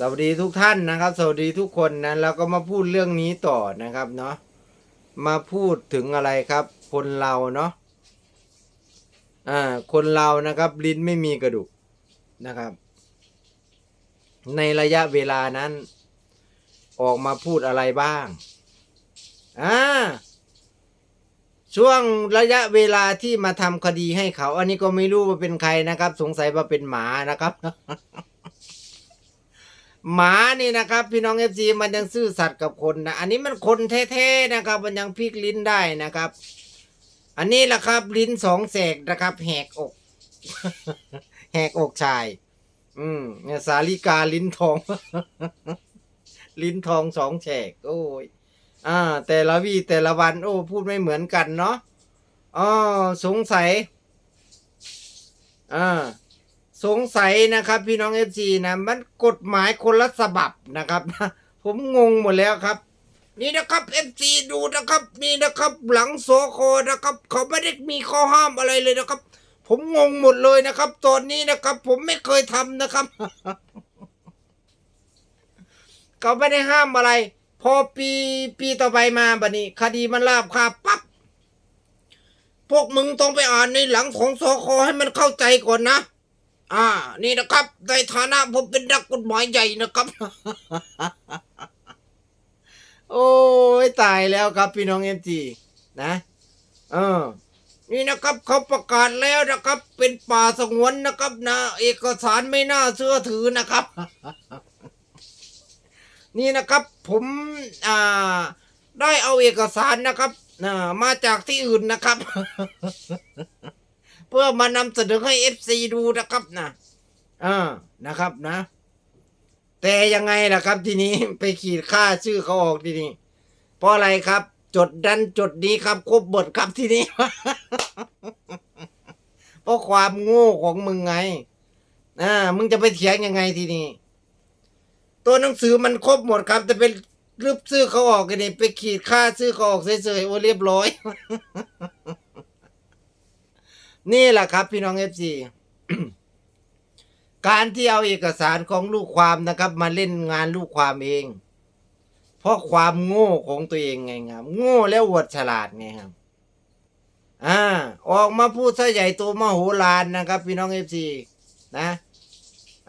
สวัสดีทุกท่านนะครับ สวัสดีทุกคนนะเราก็มาพูดเรื่องนี้ต่อนะครับเนาะมาพูดถึงอะไรครับ คนเราเนาะอ่าคนเรานะครับลิ้นไม่มีกระดูกนะครับ ในระยะเวลานั้น ออกมาพูดอะไรบ้างอ่าช่วงระยะเวลาที่มาทำคดีให้เขา อันนี้ก็ไม่รู้ว่าเป็นใครนะครับ สงสัยว่าเป็นหมานะครับ หมานี่นะครับ พี่น้องเอฟซีมันยังซื่อสัตย์กับคนนะอันนี้มันคนแท้ๆนะครับ มันยังพลิกลิ้นได้นะครับ อันนี้แหละครับ ลิ้นสองแสกนะครับ แหกอก แหกอกชาย อืมเนี่ยสาลิกาลิ้นทอง ลิ้นทองสองแฉกโอ้ยอ่า แต่ละวีแต่ละวัน โอ้ พูดไม่เหมือนกันเนาะอ๋อสงสัยอ่า สงสัยนะครับพี่น้องเอฟซีนะมันกฎหมายคนละฉบับนะครับผมงงหมดแล้วครับ นี่นะครับเอฟซีดูนะครับนี่นะครับหลังโซโคนะครับ เขาไม่ได้มีข้อห้ามอะไรเลยนะครับ ผมงงหมดเลยนะครับตอนนี้นะครับ ผมไม่เคยทำนะครับเขาไม่ได้ห้ามอะไร พอปีปีต่อไปมาบัดนี้ คดีมันลาบคาบปั๊บพวกมึงต้องไปอ่านในหลังของสคให้มันเข้าใจก่อนนะ อ่า นี่นะครับ ในฐานะผมเป็นนักกฎหมายใหญ่นะครับ โอ้ยตายแล้วครับพี่น้องเอ็มจีนะเออนี่นะครับเขาประกาศแล้วนะครับ เป็นป่าสงวนนะครับนะเอกสารไม่น่าเชื่อถือนะครับ นี่นะครับ ผมอ่า ได้เอาเอกสารนะครับอ่ามาจากที่อื่นนะครับ พื่อมานำเสนอให้เอฟซีดูนะครับนะอ่านะครับนะ แต่ยังไงล่ะครับทีนี้ไปขีดค่าชื่อเขาออกทีนี้ เพราะอะไรครับ จดดันจดนี้ครับครบบทครับทีนี้ เพราะความโง่ของมึงไงอ่ามึงจะไปเถียงยังไงทีนี้ ตัวหนังสือมันครบหมดครับ แต่เป็นรูปชื่อเขาออกกันนี่ไปขีดค่าชื่อเขาออกเฉยๆโอ้เรียบร้อย นี่แหละครับ พี่น้องเอฟซีการที่เอาเอกสารของลูกความนะครับ มาเล่นงานลูกความเอง เพราะความโง่ของตัวเองไงครับ โง่แล้วอวดฉลาดไงครับ อ่า ออกมาพูดซะใหญ่โตมโหฬารนะครับ พี่น้องเอฟซีนะ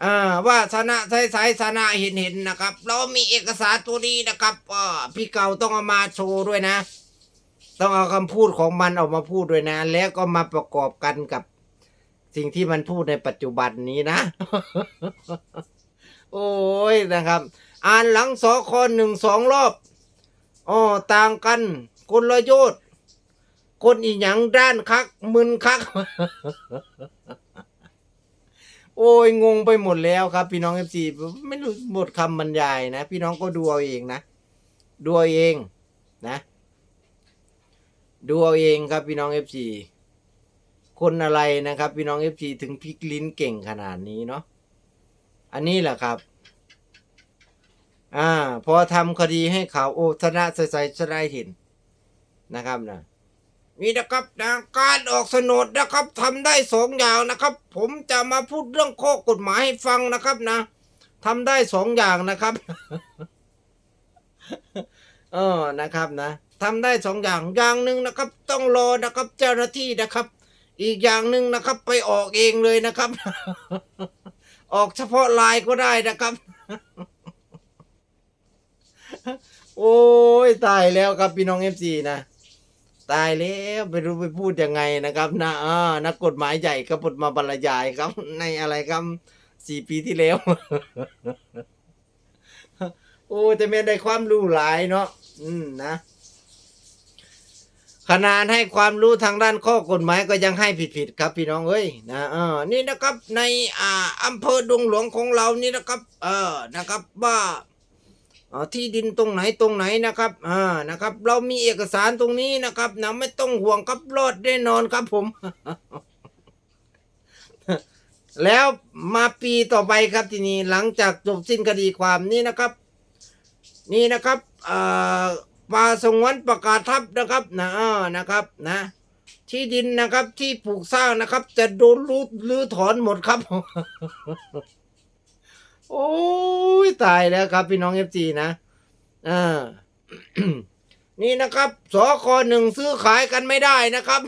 อ่าว่าสนะใช้สายสนะเห็นเห็นนะครับ เรามีเอกสารตัวนี้นะครับพี่เก่าต้องเอามาโชว์ด้วยนะ ต้องเอาคำพูดของมันออกมาพูดด้วยนะ แล้วก็มาประกอบกันกับสิ่งที่มันพูดในปัจจุบันนี้นะ โอ้ยนะครับ อ่านหลังสอคอหนึ่งสองรอบอ๋อต่างกัน คนละโยชน์คนอีหยังด้านคัก มึนคัก โอ้ยงงไปหมดแล้วครับ พี่น้องเอฟซีไม่รู้บทคำบรรยายนะ พี่น้องก็ดูเอาเองนะ ดูเอาเองนะ ดูเอาเองครับพี่น้องเอฟซีคนอะไรนะครับ พี่น้องเอฟซีถึงพลิกลิ้นเก่งขนาดนี้เนาะอันนี้แหละครับ อ่า พอทำคดีให้เขาโอ้ชนะใส่ชนะเห็นนะครับนะนี่นะครับนะการออกโฉนดนะครับทำได้สองอย่างนะครับ ผมจะมาพูดเรื่องข้อกฎหมายให้ฟังนะครับนะทำได้สองอย่างนะครับ เออนะครับนะทำได้สองอย่างอย่างหนึ่งนะครับ ต้องรอนะครับเจ้าหน้าที่นะครับ อีกอย่างหนึ่งนะครับ ไปออกเองเลยนะครับ ออกเฉพาะลายก็ได้นะครับ โอ้ยตายแล้วครับพี่น้องเอฟซีนะตายแล้วไม่รู้ไปพูดยังไงนะครับนะอ่านักกฎหมายใหญ่ก็บทมาบรรยายครับ ในอะไรครับสี่ปีที่แล้ว โอ้แต่แม่ได้ความรู้หลายเนาะ อืมนะขนาดให้ความรู้ทางด้านข้อกฎหมายก็ยังให้ผิดๆครับพี่น้องเอ้ยนะเออนี่นะครับในอ่าอำเภอดงหลวงของเรานี่นะครับ เออนะครับว่าที่ดินตรงไหนตรงไหนนะครับอ่านะครับ เรามีเอกสารตรงนี้นะครับนะไม่ต้องห่วงครับรอดแน่นอนครับผม แล้วมาปีต่อไปครับทีนี้หลังจากจบสิ้นคดีความนี่นะครับ นี่นะครับ ป่าสงวนประกาศทับนะครับนะนะครับนะ ที่ดินนะครับที่ปลูกสร้างนะครับ จะโดนรื้อรื้อถอนหมดครับ โอ้ยตายแล้วครับ พี่น้องเอฟซีนะอ่านี่นะครับสคหนึ่งซื้อขายกันไม่ได้นะครับ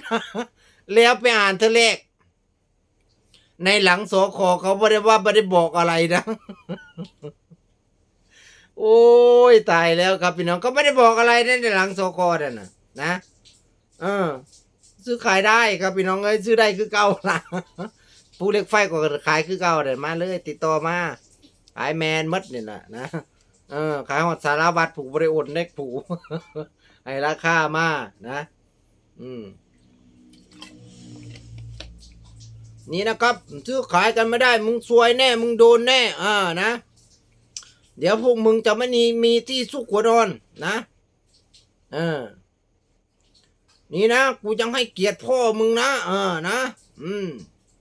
แล้วไปอ่านเธอเลขในหลังสคเขาไม่ได้ว่าไม่ได้บอกอะไรนะ โอ้ ยตายแล้วครับพี่น้องก็ไม่ได้บอกอะไรนะในหลังสคนั่นนะนะเออ ซื้อขายได้ครับพี่น้องเอ้ยซื้อได้คือเก่าละผู้เล็กไฟก็ขายคือเก่าเดี๋ยวมาเลยติดต่อมาขายแมนหมดเนี่แหละนะเออ ขายหอดสารวัตรผูกบริโภคเล็กผูให้ราคามานะ อืมนี่นะครับซื้อขายกันไม่ได้ มึงซวยแน่ มึงโดนแน่ อ่านะ เดี๋ยวพวกมึงจะไม่มีมีที่สุขหัวนอนนะเออนี่นะกูยังให้เกียรติพ่อมึงนะเออนะอืม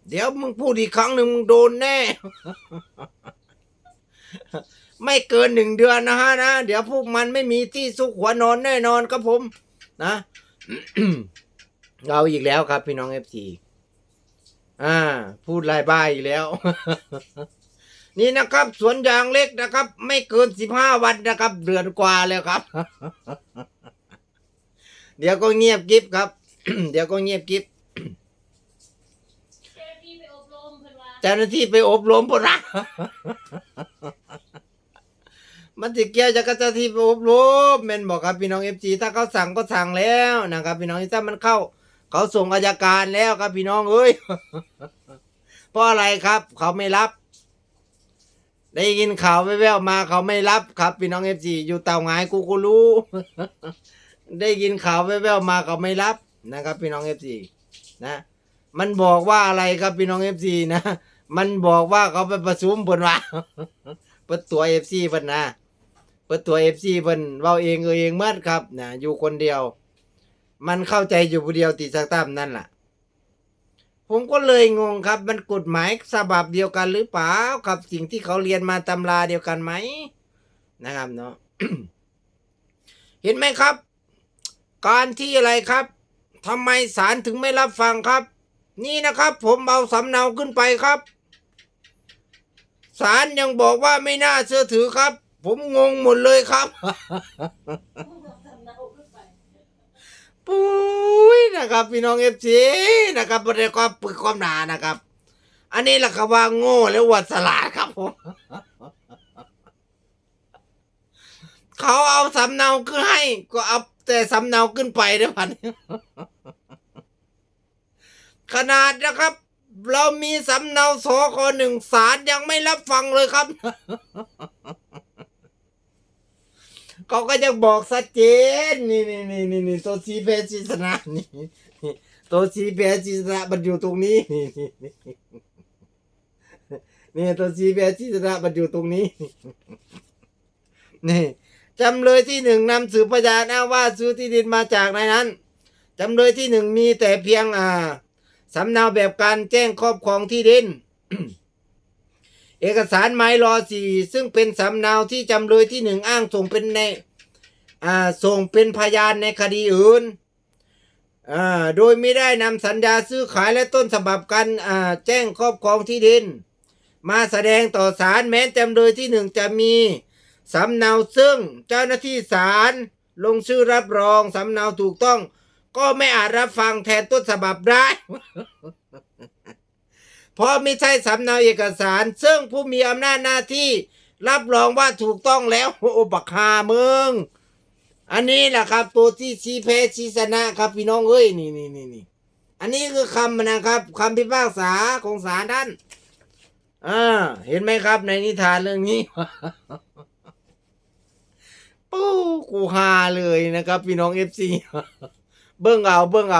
เดี๋ยวมึงพูดอีกครั้งหนึ่งมึงโดนแน่ ไม่เกินหนึ่งเดือนนะฮะนะเดี๋ยวพวกมันไม่มีที่ซุกหัวนอนแน่นอนครับผม นะเราอีกแล้วครับพี่น้องเอฟซีอ่า พูดลายบ้าอีกแล้ว นี่นะครับ สวนยางเล็กนะครับ ไม่เกินสิบห้าวันนะครับ เดือนกว่าแล้วครับ เดี๋ยวก็เงียบกิฟครับ เดี๋ยวก็เงียบกิฟเจ้าหน้าที่ไปอบรมเพิ่นว่าเจ้าหน้าที่ไปอบรมปะนะมันติเกี่ยวจากเจ้าหน้าที่ไปอบรมแม่นบอกครับพี่น้องเอฟซีถ้าเขาสั่งก็สั่งแล้วนะครับ พี่น้องถ้ามันเข้า เขาส่งอายการแล้วครับพี่น้องเอ้ยเพราะอะไรครับ เขาไม่รับ ได้ยินข่าวแว่วๆมาเขาไม่รับครับพี่น้องเอฟซีอยู่เตาหงกูก็รู้ ได้ยินข่าวแว่วๆมาเขาไม่รับนะครับ พี่น้องเอฟซีนะ มันบอกว่าอะไรครับพี่น้องเอฟซีนะ มันบอกว่าเขาไปประชุมเพิ่นว่าเปิดตัวเอฟซีเพิ่นนะเปิดตัวเอฟซีเพิ่นเว้าเองเออเองเมื่อครับนะอยู่คนเดียว มันเข้าใจอยู่ผู้เดียวติดสักตามนั่นล่ะ ผมก็เลยงงครับ มันกฎหมายฉบับเดียวกันหรือเปล่ากับสิ่งที่เขาเรียนมาตำราเดียวกันไหมนะครับเนาะเห็นไหมครับ การที่อะไรครับทำไมศาลถึงไม่รับฟังครับ นี่นะครับ ผมเอาสำเนาขึ้นไปครับศาลยังบอกว่าไม่น่าเชื่อถือครับ ผมงงหมดเลยครับ สำเนาขึ้นไป ปุ้ยนะครับ พี่น้องเอฟซีนะครับประเด็นความปึกความหนานะครับ อันนี้แหละครับว่าโง่และวัดสลาดครับผมเขาเอาสำเนาขึ้นให้ ก็เอาแต่สำเนาขึ้นไปได้พันขนาดนะครับ เรามีสำเนาสอคหนึ่งสารยังไม่รับฟังเลยครับ เขาก็จะบอกชัดเจนนี่นี่นี่นี่นี่ตัวซีเพชิสนะนี่นี่ตัวซีเพชิสนะมันอยู่ตรงนี้นี่นี่นี่นี่ตัวซีเพชิสนะมันอยู่ตรงนี้นี่จำเลยที่หนึ่งนำสืบพยานอ้างว่าซื้อที่ดินมาจากในนั้นจำเลยที่หนึ่งมีแต่เพียงอ่าสำเนาแบบการแจ้งครอบครองที่ดิน เอกสารหมายรอสี่ซึ่งเป็นสำเนาที่จำเลยที่หนึ่งอ้างส่งเป็นในอ่าส่งเป็นพยานในคดีอื่นอ่าโดยไม่ได้นำสัญญาซื้อขายและต้นฉบับการอ่าแจ้งครอบครองที่ดิน มาแสดงต่อศาลแม้จำเลยที่หนึ่งจะมีสำเนาซึ่งเจ้าหน้าที่ศาลลงชื่อรับรองสำเนาถูกต้อง ก็ไม่อาจรับฟังแทนต้นฉบับได้ เพราะไม่ใช่สำเนาเอกสาร ซึ่งผู้มีอำนาจหน้าที่ รับรองว่าถูกต้องแล้วโอบักฮามืองอันนี้แหละครับ ตัวที่ชี้แพ้ชี้ชนะครับ พี่น้องเอ้ยนี่นี่นี่นี่อันนี้คือคำนะครับคำพิพากษาของศาลท่านอ่าเห็นไหมครับในนิทานเรื่องนี้ปู้กูฮาเลยนะครับ พี่น้องเอฟซีเบิ้งเอาเบิ้งเอา